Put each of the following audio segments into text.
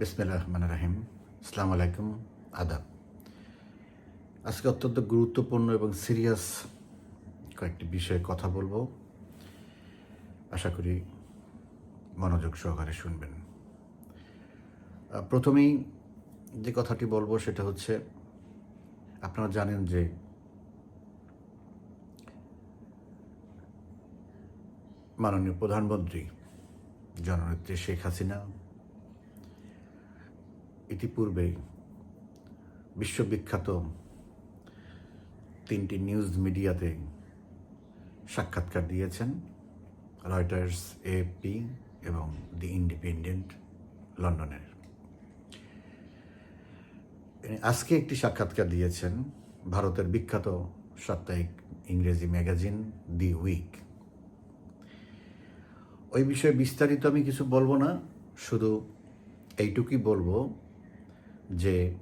বিসমিল্লাহ রহমান রাহিম। আসসালামু আলাইকুম। আদাব। আজকে অত্যন্ত গুরুত্বপূর্ণ এবং সিরিয়াস কয়েকটি বিষয়ে কথা বলব। আশা করি মনোযোগ সহকারে শুনবেন। প্রথমেই যে কথাটি বলব সেটা হচ্ছে, আপনারা জানেন যে মাননীয় প্রধানমন্ত্রী, জননেত্রী শেখ হাসিনা ইতিপূর্বে বিশ্ববিখ্যাত তিনটি নিউজ মিডিয়াতে সাক্ষাৎকার দিয়েছেন রয়টার্স এপি এবং দি ইন্ডিপেন্ডেন্ট লন্ডনের। আজকে একটি সাক্ষাৎকার দিয়েছেন ভারতের বিখ্যাত সাপ্তাহিক ইংরেজি ম্যাগাজিন দি উইক। ওই বিষয়ে বিস্তারিত আমি কিছু বলব না, শুধু এইটুকুই বলব যে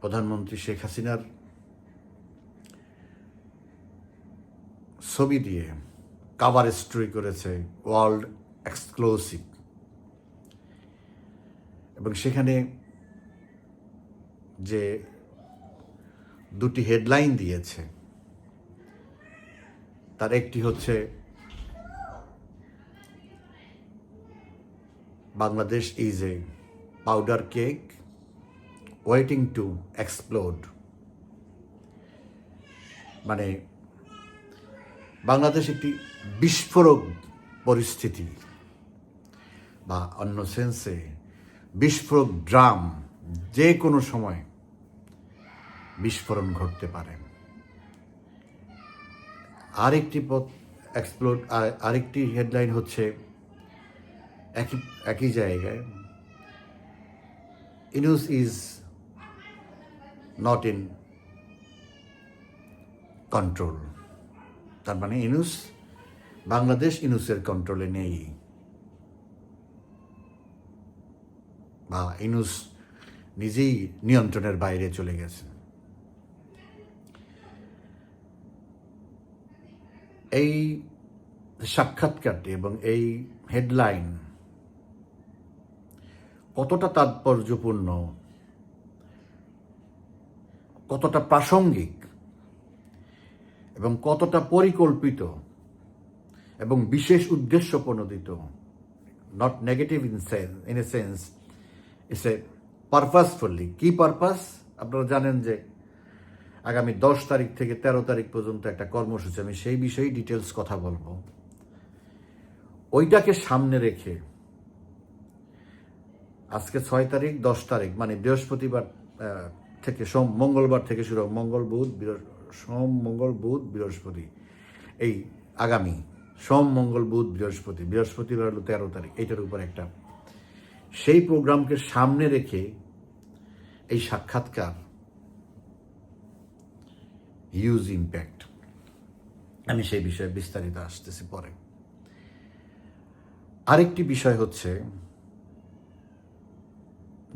প্রধানমন্ত্রী শেখ হাসিনার ছবি দিয়ে কাভার স্টোরি করেছে ওয়ার্ল্ড এক্সক্লুসিভ। এবং সেখানে যে দুটি হেডলাইন দিয়েছে, তার একটি হচ্ছে Bangladesh is a powder keg waiting to explode মানে বাংলাদেশ একটি বিস্ফোরক পরিস্থিতি বা অন্য সেন্সে বিস্ফোরক ড্রাম যে কোনো সময় বিস্ফোরণ ঘটতে পারে। আরেকটি পথ এক্সপ্লোড আরেকটি হেডলাইন হচ্ছে একই একই জায়গায়। Yunus is not in control তার মানে ইনুস বাংলাদেশ ইনুসের কন্ট্রোলে নেই। বা ইনুস নিজেই নিয়ন্ত্রণের বাইরে চলে গেছে। এই সাক্ষাৎকারটি এবং এই হেডলাইন কতটা তাৎপর্যপূর্ণ? কতটা প্রাসঙ্গিক? এবং কতটা পরিকল্পিত? এবং বিশেষ উদ্দেশ্য প্রণোদিত? Not negative in in a sense it's a purposefully কি পারপাস আপনারা জানেন যে আগামী দশ তারিখ থেকে তেরো তারিখ পর্যন্ত একটা কর্মসূচি, আমি সেই বিষয়েই ডিটেলস কথা বলব। ওইটাকে সামনে রেখে আজকে ছয় তারিখ, দশ তারিখ মানে বৃহস্পতিবার থেকে সোম, মঙ্গলবার থেকে শুরু মঙ্গল, বুধ সোম, মঙ্গল, বুধ, বৃহস্পতি, এই আগামী সোম, মঙ্গল, বুধ, বৃহস্পতি, বৃহস্পতিবার হলো তেরো তারিখ, এইটার উপর একটা। সেই প্রোগ্রামকে সামনে রেখে এই সাক্ষাৎকার হিউজ ইম্প্যাক্ট আমি সেই বিষয়ে বিস্তারিত আসতেছি পরে। আরেকটি বিষয় হচ্ছে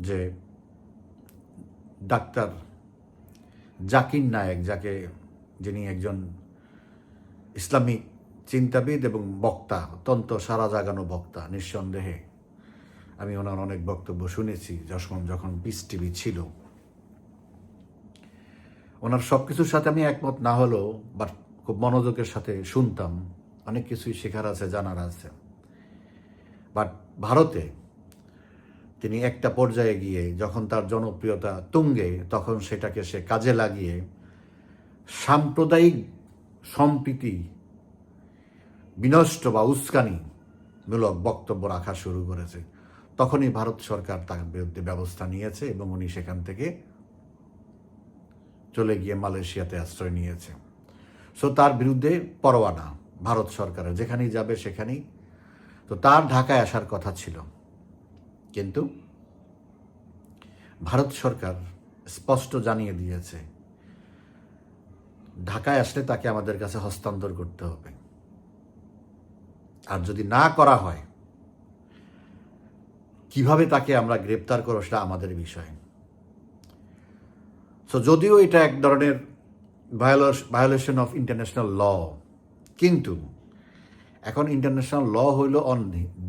যে ডাক্তার জাকির নায়েক, যাকে যিনি একজন ইসলামিক চিন্তাবিদ এবং বক্তা, অত্যন্ত সারা জাগানো বক্তা, নিঃসন্দেহে আমি ওনার অনেক বক্তব্য শুনেছি যখন যখন পিস টিভি ছিল। ওনার সব কিছুর সাথে আমি একমত না হলেও বাট খুব মনোযোগের সাথে শুনতাম। অনেক কিছুই শেখার আছে, জানার আছে। বাট ভারতে তিনি একটা পর্যায়ে গিয়ে যখন তার জনপ্রিয়তা তুঙ্গে, তখন সেটাকে সে কাজে লাগিয়ে সাম্প্রদায়িক সম্প্রীতি বিনষ্ট বা উস্কানি মূলক বক্তব্য রাখা শুরু করেছে। তখনই ভারত সরকার তার বিরুদ্ধে ব্যবস্থা নিয়েছে এবং উনি সেখান থেকে চলে গিয়ে মালয়েশিয়াতে আশ্রয় নিয়েছে। সো তার বিরুদ্ধে পরোয়ানা ভারত সরকারের, যেখানেই যাবে সেখানেই। তো তার ঢাকায় আসার কথা ছিল। কিন্তু ভারত সরকার স্পষ্ট জানিয়ে দিয়েছে, ঢাকায় আসলে তাকে আমাদের কাছে হস্তান্তর করতে হবে। আর যদি না করা হয়, কীভাবে তাকে আমরা গ্রেপ্তার করো সেটা আমাদের বিষয়। সো যদিও এটা এক ধরনের ভায়োলেশন অফ ইন্টারন্যাশনাল ল কিন্তু এখন ইন্টারন্যাশনাল ল হইল on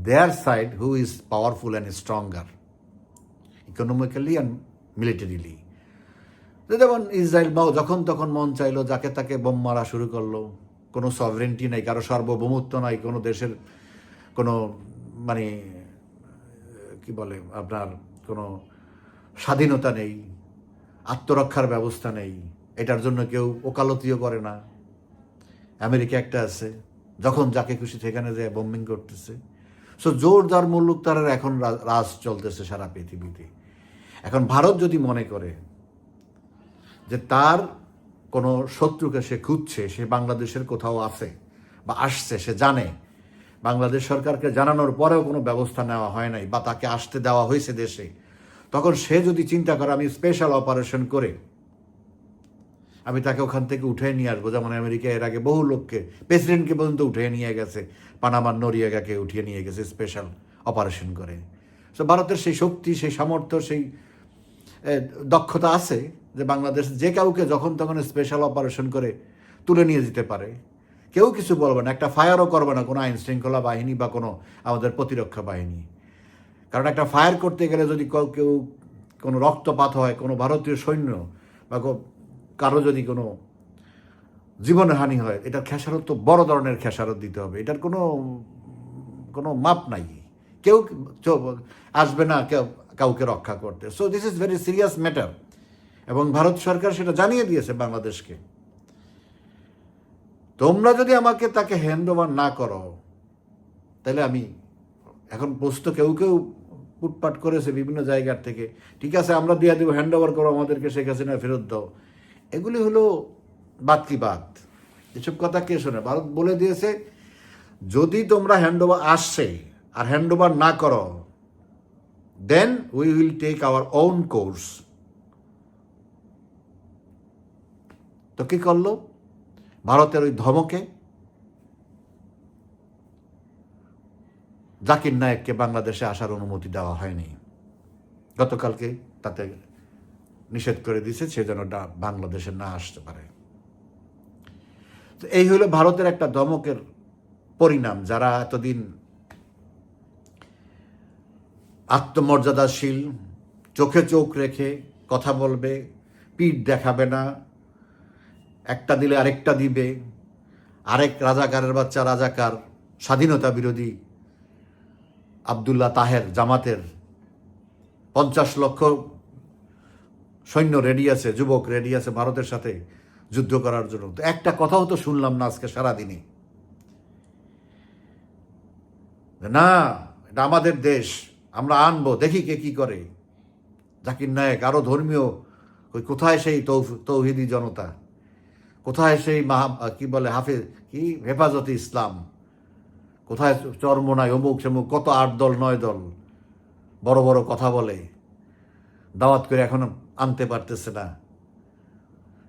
their side who is powerful and stronger economically and militarily যেমন ইসরায়েল যখন তখন মন চাইলো যাকে তাকে বোম মারা শুরু করল। কোনো সভরেন্টি নাই, কারও সার্বভৌমত্ব নাই, কোনো দেশের কোনো মানে কি বলে, আপনার কোনো স্বাধীনতা নেই, আত্মরক্ষার ব্যবস্থা নেই, এটার জন্য কেউ ওকালতিও করে না। আমেরিকা একটা আছে। যখন যাকে খুশি সেখানে যায় বোম্বিং করতেছে। সো জোরদার মুল্লুক তারার এখন রাজ চলতেছে সারা পৃথিবীতে। এখন ভারত যদি মনে করে যে তার কোনো শত্রুকে সে খুঁজছে, সে বাংলাদেশের কোথাও আছে বা আসছে, সে জানে, বাংলাদেশ সরকারকে জানানোর পরেও কোনো ব্যবস্থা নেওয়া হয় নাই বা তাকে আসতে দেওয়া হয়েছে দেশে, তখন সে যদি চিন্তা করে আমি স্পেশাল অপারেশন করে আমি তাকে ওখান থেকে উঠে নিয়ে আসব। যেমন আমেরিকা এর আগে বহু লোককে, প্রেসিডেন্টকে পর্যন্ত উঠে নিয়ে গেছে। পানামার নরিয়াগাকে উঠিয়ে নিয়ে গেছে স্পেশাল অপারেশন করে। সো ভারতের সেই শক্তি, সেই সামর্থ্য, সেই দক্ষতা আছে যে বাংলাদেশ যে কাউকে যখন তখন স্পেশাল অপারেশন করে তুলে নিয়ে যেতে পারে। কেউ কিছু বলবে না, একটা ফায়ারও করবে না কোনো আইন শৃঙ্খলা বাহিনী বা কোনো আমাদের প্রতিরক্ষা বাহিনী। কারণ একটা ফায়ার করতে গেলে যদি কেউ কোনো রক্তপাত হয়, কোনো ভারতীয় সৈন্য বা কারও যদি কোনো জীবনের হানি হয়, এটার খেসারত তো বড় ধরনের খেসারত দিতে হবে। এটার কোনো কোনো মাপ নাই। কেউ আসবে না কেউ, কাউকে রক্ষা করতে। So this is very serious matter এবং ভারত সরকার সেটা জানিয়ে দিয়েছে বাংলাদেশকে। তোমরা যদি আমাকে তাকে হ্যান্ড ওভার না করো, তাহলে আমি এখন পোস্ত কেউ কেউ পুটপাট করেছে বিভিন্ন জায়গার থেকে। ঠিক আছে, আমরা দিয়ে দেবো হ্যান্ড ওভার করো আমাদেরকে, শেখ হাসিনা ফেরত দাও। এগুলি হলো বাদ কি বাদ এসব কথা কে শোনে? ভারত বলে দিয়েছে, যদি তোমরা হ্যান্ড ওভার আসছে আর হ্যান্ড ওভার না করো then we will take our own course তো কি করল? ভারতের ওই ধমকে। জাকির নায়েককে বাংলাদেশে আসার অনুমতি দেওয়া হয়নি। গতকালকে তাতে নিষেধ করে দিয়েছে সে যেন বাংলাদেশে না আসতে পারে। তো এই হলো ভারতের একটা দমকের পরিণাম, যারা এতদিন আত্মমর্যাদাশীল, চোখে চোখ রেখে কথা বলবে পিঠ দেখাবে না, একটা দিলে আরেকটা দিবে, আরেক রাজাকারের বাচ্চা রাজাকার, স্বাধীনতা বিরোধী আবদুল্লাহ তাহের জামাতের পঞ্চাশ লক্ষ সৈন্য রেডি আছে, যুবক রেডি আছে ভারতের সাথে যুদ্ধ করার জন্য। তো একটা কথাও তো শুনলাম না আজকে সারাদিনই। না, এটা আমাদের দেশ, আমরা আনব, দেখি কে কি করে। জাকির নায়েক, আরও ধর্মীয় ওই কোথায় সেই তৌহিদি জনতা? কোথায় সেই মাহা, কি বলে, হাফিজ, কি, হেফাজতে ইসলাম? কোথায় চরমোনায় অমুক সেমুক, কত আট দল, নয় দল? বড় বড় কথা বলে। দাওয়াত করে এখনও আনতে পারতেছে না।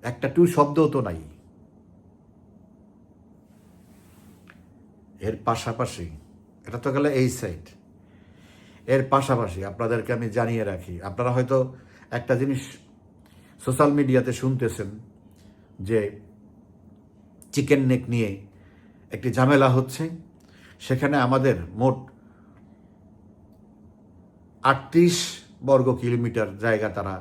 একটা টু শব্দও তো নাই। এর পাশাপাশি, এটা তো গেলে এই সাইড। এর পাশাপাশি আপনাদেরকে আমি জানিয়ে রাখি, আপনারা হয়তো একটা জিনিস সোশ্যাল মিডিয়াতে শুনতেছেন যে চিকেন নেক নিয়ে একটি ঝামেলা হচ্ছে। সেখানে আমাদের মোট আটত্রিশ বর্গ কিলোমিটার জায়গা তারা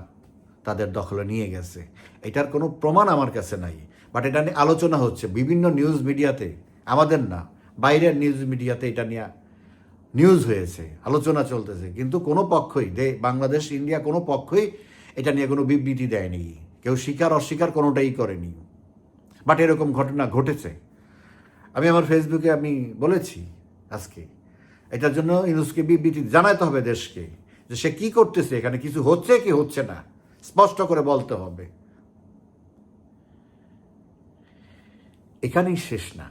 তাদের দখলে নিয়ে গেছে। এটার কোনো প্রমাণ আমার কাছে নাই। বাট এটা নিয়ে আলোচনা হচ্ছে। বিভিন্ন নিউজ মিডিয়াতে আমাদের না, বাইরের নিউজ মিডিয়াতে এটা নিয়ে নিউজ হয়েছে, আলোচনা চলতেছে। কিন্তু কোনো পক্ষই, দে, বাংলাদেশ, ইন্ডিয়া কোনো পক্ষই এটা নিয়ে কোনো বিবৃতি দেয়নি। কেউ স্বীকার, অস্বীকার কোনোটাই করেনি। বাট এরকম ঘটনা ঘটেছে। আমি আমার ফেসবুকে আমি বলেছি আজকে, এটার জন্য ইউনুসকে বিবৃতি জানাতে হবে দেশকে, যে সে কি করতেছে, এখানে কিছু হচ্ছে কি হচ্ছে না। স্পষ্ট করে বলতে হবে। এখানেই শেষ না।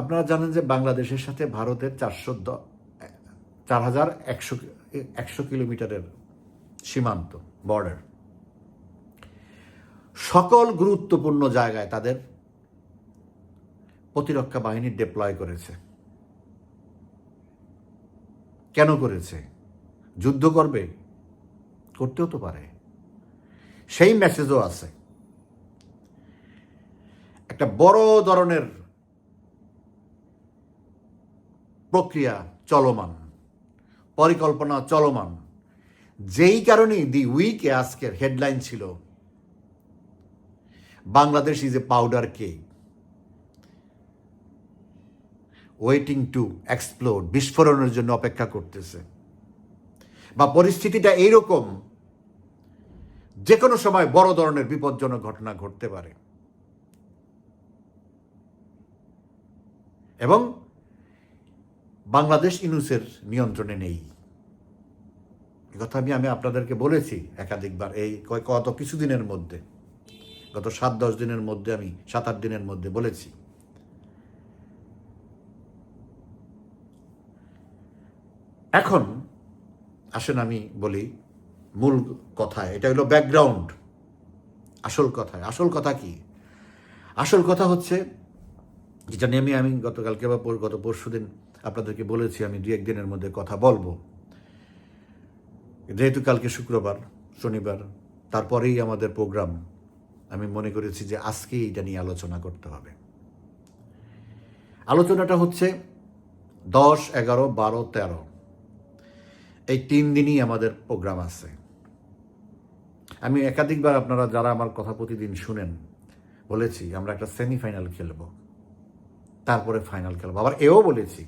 আপনারা জানেন যে বাংলাদেশের সাথে ভারতের চারশো চার হাজার একশো একশো কিলোমিটারের সীমান্ত বর্ডার সকল গুরুত্বপূর্ণ জায়গায় তাদের প্রতিরক্ষা বাহিনী ডিপ্লয় করেছে। কেন করেছে? যুদ্ধ করবে? করতেও তো পারে। সেই মেসেজও আছে। একটা বড় ধরনের প্রক্রিয়া চলমান, পরিকল্পনা চলমান। যেই কারণেই দি উইকে আজকের হেডলাইন ছিল, Bangladesh is a powder keg waiting to explode বিস্ফোরণের জন্য অপেক্ষা করতেছে। বা পরিস্থিতিটা এইরকম যে কোনো সময় বড় ধরনের বিপজ্জনক ঘটনা ঘটতে পারে। এবং বাংলাদেশ ইনুসের নিয়ন্ত্রণে নেই। কথা আমি আমি আপনাদেরকে বলেছি একাধিকবার এই গত কিছুদিনের মধ্যে, গত সাত, দশ দিনের মধ্যে আমি, সাত, আট দিনের মধ্যে বলেছি। এখন আসেন আমি বলি, মূল কথায় এটা হলো ব্যাকগ্রাউন্ড আসল কথায় আসল কথা কি? আসল কথা হচ্ছে, যেটা নিয়ে আমি আমি গতকালকে বা গত পরশু দিন আপনাদেরকে বলেছি, আমি দু একদিনের মধ্যে কথা বলব। যেহেতু কালকে শুক্রবার, শনিবার, তারপরেই আমাদের প্রোগ্রাম আমি মনে করেছি যে আজকেই এটা নিয়ে আলোচনা করতে হবে। আলোচনাটা হচ্ছে দশ, এগারো, বারো, তেরো। এই তিন দিনই আমাদের প্রোগ্রাম আছে। আমি একাধিকবার আপনারা যারা আমার কথা প্রতিদিন শুনেন বলেছি, আমরা একটা সেমিফাইনাল খেলব। তারপরে ফাইনাল খেলব। আবার এও বলেছি,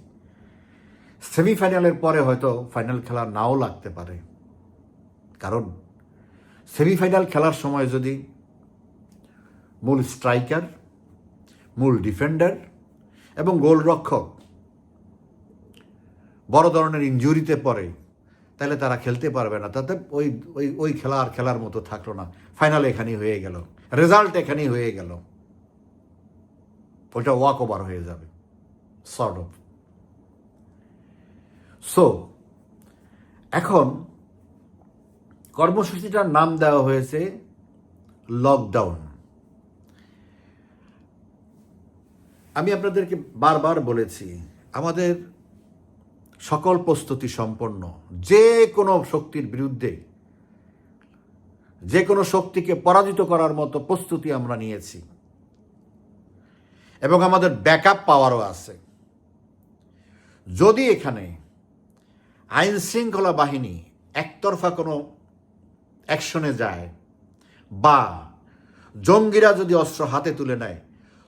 সেমিফাইনালের পরে হয়তো ফাইনাল খেলা নাও লাগতে পারে। কারণ সেমিফাইনাল খেলার সময় যদি মূল স্ট্রাইকার, মূল ডিফেন্ডার এবং গোলরক্ষক বড় ধরনের ইঞ্জুরিতে পড়ে তাহলে তারা খেলতে পারবে না। তাতে ওই ওই ওই খেলা আর খেলার মতো থাকল না। ফাইনাল এখানেই হয়ে গেল। রেজাল্ট এখানেই হয়ে গেল। ওইটা ওয়াক ওভার হয়ে যাবে। সর্ট অফ সো এখন কর্মসূচিটার নাম দেওয়া হয়েছে লকডাউন আমি আপনাদেরকে বারবার বলেছি, আমাদের সকল প্রস্তুতি সম্পন্ন। যে কোনো শক্তির বিরুদ্ধে, যে কোনো শক্তিকে পরাজিত করার মতো প্রস্তুতি আমরা নিয়েছি। এবং আমাদের ব্যাকআপ পাওয়ারও আছে। যদি এখানে আইন শৃঙ্খলা বাহিনী একতরফা কোনো অ্যাকশনে যায় বা জঙ্গিরা যদি অস্ত্র হাতে তুলে নেয়,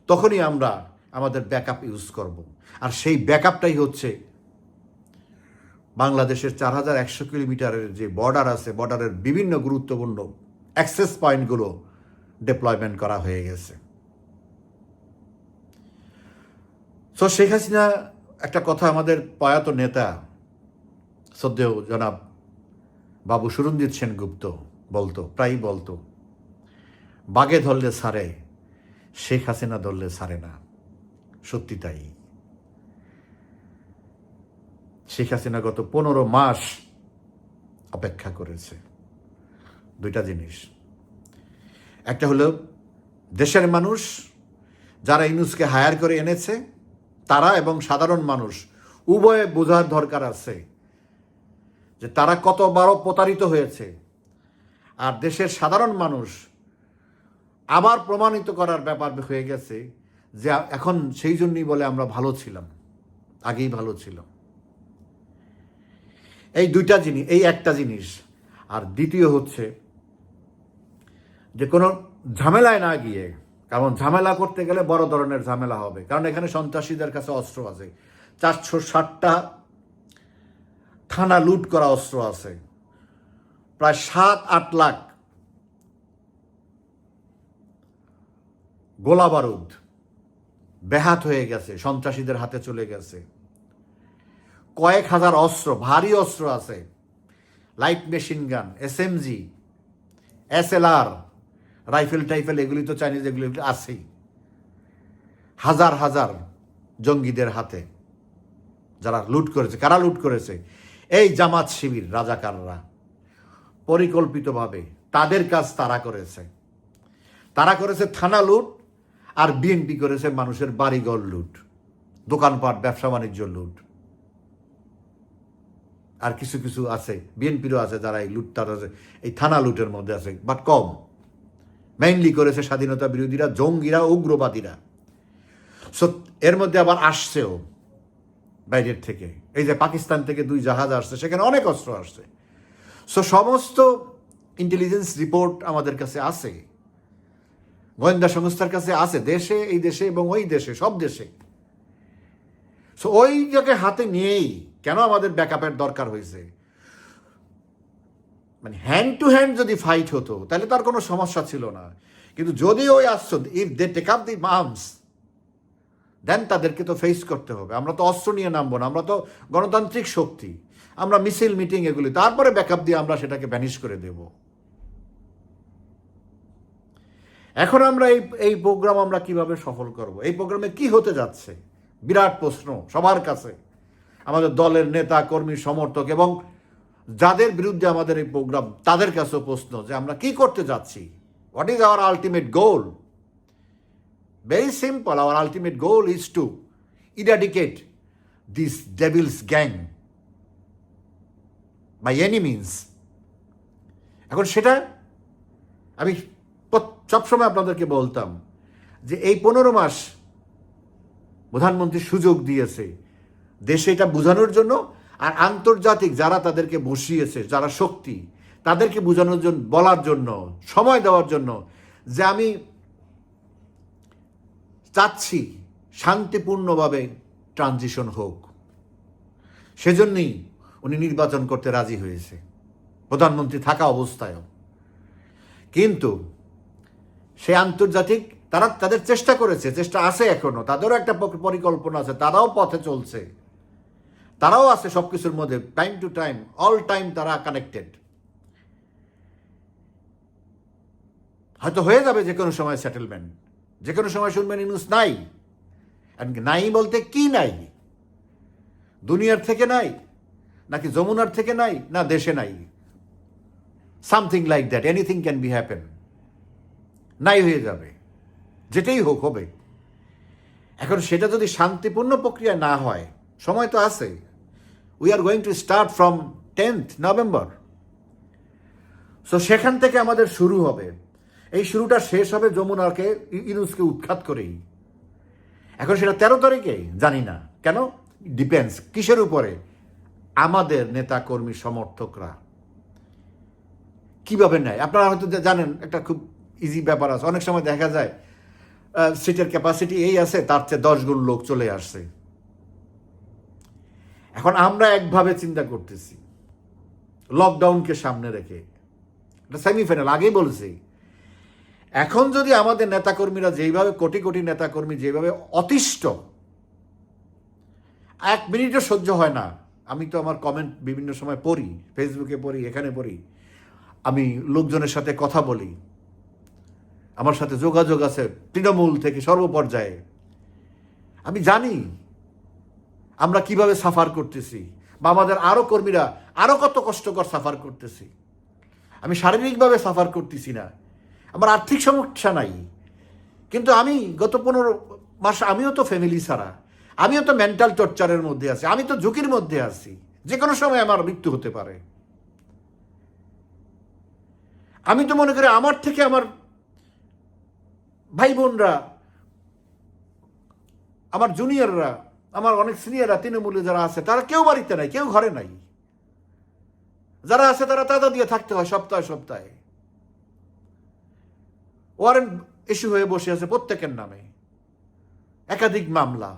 তখনই আমরা আমাদের ব্যাকআপ ইউজ করব। আর সেই ব্যাকআপটাই হচ্ছে বাংলাদেশের চার হাজার একশো কিলোমিটারের যে বর্ডার আছে বর্ডারের বিভিন্ন গুরুত্বপূর্ণ অ্যাক্সেস পয়েন্টগুলো ডেপ্লয়মেন্ট করা হয়ে গেছে। সো শেখ হাসিনা একটা কথা আমাদের প্রয়াত নেতা সদ্যেও জনাব বাবু সুরঞ্জিত সেনগুপ্ত বলতো, প্রায়ই বলতো, বাগে ধরলে সারে শেখ হাসিনা ধরলে সারে না। সত্যি তাই। শেখ হাসিনা গত পনেরো মাস অপেক্ষা করেছে। দুইটা জিনিস। একটা হলো, দেশের মানুষ যারা ইনুসকে হায়ার করে এনেছে, তারা এবং সাধারণ মানুষ, উভয়ে বোঝার দরকার আছে যে তারা কত বড় প্রতারিত হয়েছে। আর দেশের সাধারণ মানুষ আবার প্রমাণিত করার ব্যাপার হয়ে গেছে যে এখন সেই জন্যই বলে আমরা ভালো ছিলাম, আগেই ভালো ছিলাম। এই দুইটা জিনিস, এই একটা জিনিস। আর দ্বিতীয় হচ্ছে যে কোনো ঝামেলায় না গিয়ে, কারণ ঝামেলা করতে গেলে বড় ধরনের ঝামেলা হবে। কারণ এখানে সন্ত্রাসীদের কাছে অস্ত্র আছে। চারশো ষাটটা থানা লুট করা অস্ত্র আছে। প্রায় সাত, আট লাখ গোলা বারুদ বেহাত হয়ে গেছে, সন্ত্রাসীদের হাতে চলে গেছে। কয়েক হাজার অস্ত্র, ভারী অস্ত্র আছে। Light machine gun S M G S L R rifle টাইফেল এগুলি তো চাইনিজ এগুলি আছেই। হাজার হাজার জঙ্গিদের হাতে যারা লুট করেছে, কারা লুট করেছে? এই জামাত শিবির রাজাকাররা পরিকল্পিতভাবে তাদের কাজ তারা করেছে। তারা করেছে থানা লুট আর বিএনপি করেছে মানুষের বাড়িঘর লুট, দোকানপাট ব্যবসা বাণিজ্য লুট। আর কিছু কিছু আছে, বিএনপিরও আছে যারা এই লুটটার আছে, এই থানা লুটের মধ্যে আছে বাট কম। মেইনলি করেছে স্বাধীনতা বিরোধীরা, জঙ্গিরা, উগ্রবাদীরা। সো এর মধ্যে আবার আসছেও বাইরের থেকে। এই যে পাকিস্তান থেকে দুই জাহাজ আসছে, সেখানে অনেক অস্ত্র আসছে। সো সমস্ত ইন্টেলিজেন্স রিপোর্ট আমাদের কাছে আছে। গোয়েন্দা সংস্থার কাছে আছে, দেশে, এই দেশে এবং ওই দেশে, সব দেশে। সো ওই জায়গায় হাতে নিয়েই কেন আমাদের ব্যাকআপের দরকার হয়েছে? মানে হ্যান্ড টু হ্যান্ড যদি ফাইট হতো, তাহলে তার কোনো সমস্যা ছিল না। কিন্তু যদি ওই আসছো if they take up the arms then তাদেরকে তো ফেস করতে হবে। আমরা তো অস্ত্র নিয়ে নামবো না, আমরা তো গণতান্ত্রিক শক্তি। আমরা মিছিল মিটিং এগুলি, তারপরে ব্যাকআপ দিয়ে আমরা সেটাকে ব্যানিশ করে দেব। এখন আমরা এই এই প্রোগ্রাম আমরা কীভাবে সফল করব? এই প্রোগ্রামে কি হতে যাচ্ছে? বিরাট প্রশ্ন সবার কাছে। আমাদের দলের নেতা, কর্মী, সমর্থক এবং যাদের বিরুদ্ধে আমাদের এই প্রোগ্রাম, তাদের কাছেও প্রশ্ন যে আমরা কি করতে যাচ্ছি? What is our ultimate goal Very simple Our ultimate goal is to eradicate this devil's gang by any means. এখন সেটা আমি সবসময় আপনাদেরকে বলতাম যে এই পনেরো মাস প্রধানমন্ত্রী সুযোগ দিয়েছে। দেশে এটা বোঝানোর জন্য আর আন্তর্জাতিক যারা তাদেরকে বসিয়েছে, যারা শক্তি, তাদেরকে বোঝানোর জন্য বলার জন্য, সময় দেওয়ার জন্য যে আমি চাচ্ছি শান্তিপূর্ণভাবে ট্রানজিশন হোক। সেজন্যই উনি নির্বাচন করতে রাজি হয়েছে। প্রধানমন্ত্রী থাকা অবস্থায়ও। কিন্তু সে আন্তর্জাতিক তারা তাদের চেষ্টা করেছে, চেষ্টা আছে এখনও, তাদেরও একটা পরিকল্পনা আছে, তারাও পথে চলছে। তারাও আছে সব কিছুর মধ্যে time to time all time তারা কানেক্টেড হয়তো হয়ে যাবে যে কোনো সময় সেটেলমেন্ট যে কোনো সময় শুনবেন ইনুস নাই। নাই বলতে কি নাই? দুনিয়ার থেকে নাই, নাকি যমুনার থেকে নাই, না দেশে নাই? Something like that anything can be happen নাই হয়ে যাবে, যেটাই হোক হবে। এখন সেটা যদি শান্তিপূর্ণ প্রক্রিয়া না হয়, সময় তো আছে। We are going to start from tenth November so সেখান থেকে আমাদের শুরু হবে। এই শুরুটা শেষ হবে যমুনাকে ইনুসকে উৎখাত করেই। এখন সেটা তেরো তারিখে? জানি না। কেন? ডিপেন্ডস কিসের উপরে? আমাদের নেতা কর্মী সমর্থকরা। কীভাবে নেয়? আপনারা হয়তো জানেন, একটা খুব ইজি ব্যাপার আছে। অনেক সময় দেখা যায় সিটের ক্যাপাসিটি এই আছে, তার চেয়ে দশ গুণ লোক চলে আসছে। এখন আমরা একভাবে চিন্তা করতেছি। লকডাউনকে সামনে রেখে। এটা সেমিফাইনাল, আগেই বলছি। এখন যদি আমাদের নেতাকর্মীরা যেইভাবে কোটি কোটি নেতাকর্মী যেভাবে অতিষ্ঠ, এক মিনিটও সহ্য হয় না। আমি তো আমার কমেন্ট বিভিন্ন সময় পড়ি ফেসবুকে পড়ি, এখানে পড়ি। আমি লোকজনের সাথে কথা বলি। আমার সাথে যোগাযোগ আছে তৃণমূল থেকে সর্বপর্যায়ে। আমি জানি আমরা কীভাবে সাফার করতেছি? বা আমাদের আরও কর্মীরা আরও কত কষ্টকর সাফার করতেছি। আমি শারীরিকভাবে সাফার করতেছি না। আমার আর্থিক সমস্যা নাই। কিন্তু আমি গত পনেরো মাস আমিও তো ফ্যামিলি ছাড়া। আমিও তো মেন্টাল টর্চারের মধ্যে আছি। আমি তো ঝুঁকির মধ্যে আছি। যে কোনো সময় আমার মৃত্যু হতে পারে। আমি তো মনে করি আমার থেকে আমার ভাই বোনরা আমার জুনিয়ররা আমার অনেক সিনিয়ররা, তৃণমূলে যারা আছে, তারা কেউ বাড়িতে নাই, কেউ ঘরে নাই। যারা আছে, তারা তাদা দিয়ে থাকতে হয় সপ্তাহে সপ্তাহে। ওয়ারেন্ট ইস্যু হয়ে বসে আছে প্রত্যেকের নামে। একাধিক মামলা।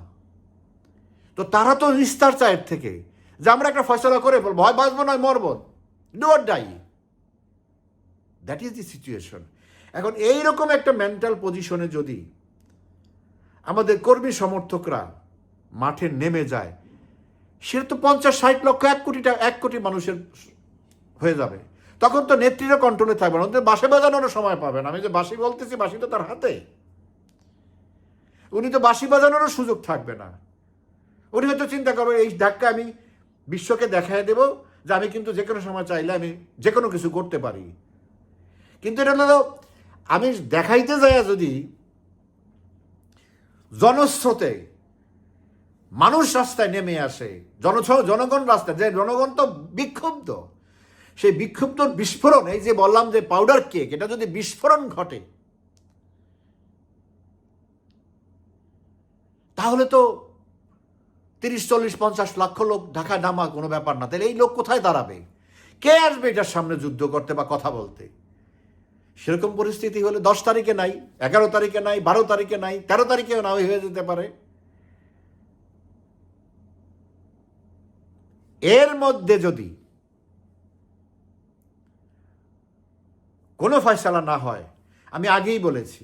তো তারা তো নিস্তার চায়ের থেকে। যে আমরা একটা ফয়সলা করে বলব, হয় বাঁচবো নয় মরব do or die that is the situation এখন এইরকম একটা মেন্টাল পজিশনে যদি আমাদের কর্মী সমর্থকরা মাঠে নেমে যায়। সেটা তো পঞ্চাশ, ষাট লক্ষ, এক কোটি টাকা এক কোটি মানুষের হয়ে যাবে। তখন তো নেত্রীরা কন্ট্রোলে থাকবে না। ওদের বাসে বাজানোরও সময় পাবেন। আমি যে বাসি বলতেছি বাসি তো তার হাতে। উনি তো বাসি বাজানোরও সুযোগ থাকবে না। উনি হয়তো চিন্তা করবেন, এই ধাক্কা আমি বিশ্বকে দেখায় দেব যে আমি কিন্তু যে কোনো সময় চাইলে আমি যে কোনো কিছু করতে পারি। কিন্তু এটা হলো, আমি দেখাইতে যাই যদি জনস্রোতে মানুষ রাস্তায় নেমে আসে। জন জনগণ রাস্তায়, যে জনগণ তো বিক্ষুব্ধ। সেই বিক্ষুব্ধ বিস্ফোরণ, এই যে বললাম যে পাউডার কেক এটা যদি বিস্ফোরণ ঘটে, তাহলে তো তিরিশ, চল্লিশ, পঞ্চাশ লক্ষ লোক ঢাকায় নামা কোনো ব্যাপার না। তাহলে এই লোক কোথায় দাঁড়াবে? কে আসবে এটার সামনে যুদ্ধ করতে বা কথা বলতে? সেরকম পরিস্থিতি হলে দশ তারিখে নাই, এগারো তারিখে নাই, বারো তারিখে নাই, তেরো তারিখেও না হয়ে যেতে পারে। এর মধ্যে যদি কোনো ফয়সালা না হয়, আমি আগেই বলেছি,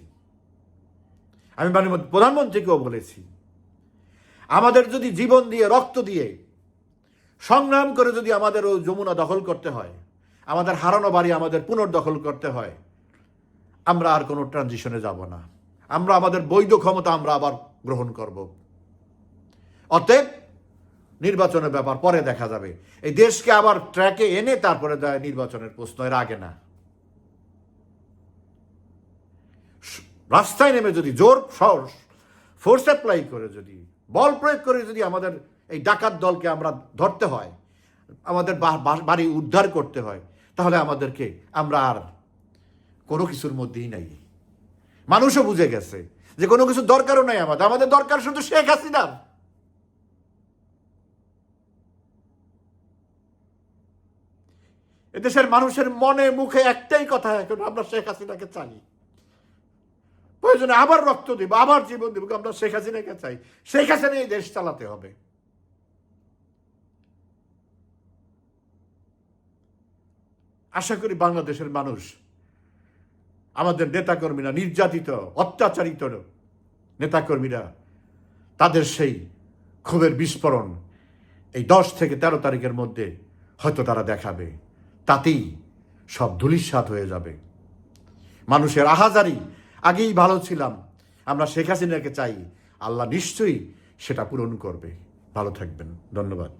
আমি মাননীয় প্রধানমন্ত্রীকেও বলেছি, আমাদের যদি জীবন দিয়ে, রক্ত দিয়ে, সংগ্রাম করে যদি আমাদের ও যমুনা দখল করতে হয়, আমাদের হারানো বাড়ি আমাদের পুনর্দখল করতে হয়, আমরা আর কোনো ট্রানজিশনে যাব না। আমরা আমাদের বৈধ ক্ষমতা আমরা আবার গ্রহণ করব। অতএব নির্বাচনের ব্যাপার, পরে দেখা যাবে। এই দেশকে আবার ট্র্যাকে এনে তারপরে নির্বাচনের প্রশ্ন, এর আগে না। রাস্তায় নেমে যদি জোর ফোর্স অ্যাপ্লাই করে যদি, বল প্রয়োগ করে যদি আমাদের এই ডাকাত দলকে আমরা ধরতে হয়, আমাদের বাড়ি উদ্ধার করতে হয়, তাহলে আমাদেরকে আমরা আর কোনো কিছুর মধ্যেই নাই। মানুষও বুঝে গেছে যে কোনো কিছু দরকারও নাই আমাদের। আমাদের দরকার শুধু শেখ হাসিনার। এদেশের মানুষের মনে, মুখে একটাই কথা, এখন আমরা শেখ হাসিনাকে চাই। প্রয়োজনে আবার রক্ত দিব, আবার জীবন দিব আমরা শেখ হাসিনাকে চাই। শেখ হাসিনা এই দেশ চালাতে হবে। আশা করি বাংলাদেশের মানুষ, আমাদের নেতাকর্মীরা, নির্যাতিত, অত্যাচারিত নেতাকর্মীরা, তাদের সেই ক্ষোভের বিস্ফোরণ এই দশ থেকে তেরো তারিখের মধ্যে হয়তো তারা দেখাবে। তাতেই সব ধুলিস্বাদ হয়ে যাবে। মানুষের আহাজারি, আগেই ভালো ছিলাম। আমরা শেখ হাসিনাকে চাই, আল্লাহ নিশ্চয়ই সেটা পূরণ করবে। ভালো থাকবেন। ধন্যবাদ।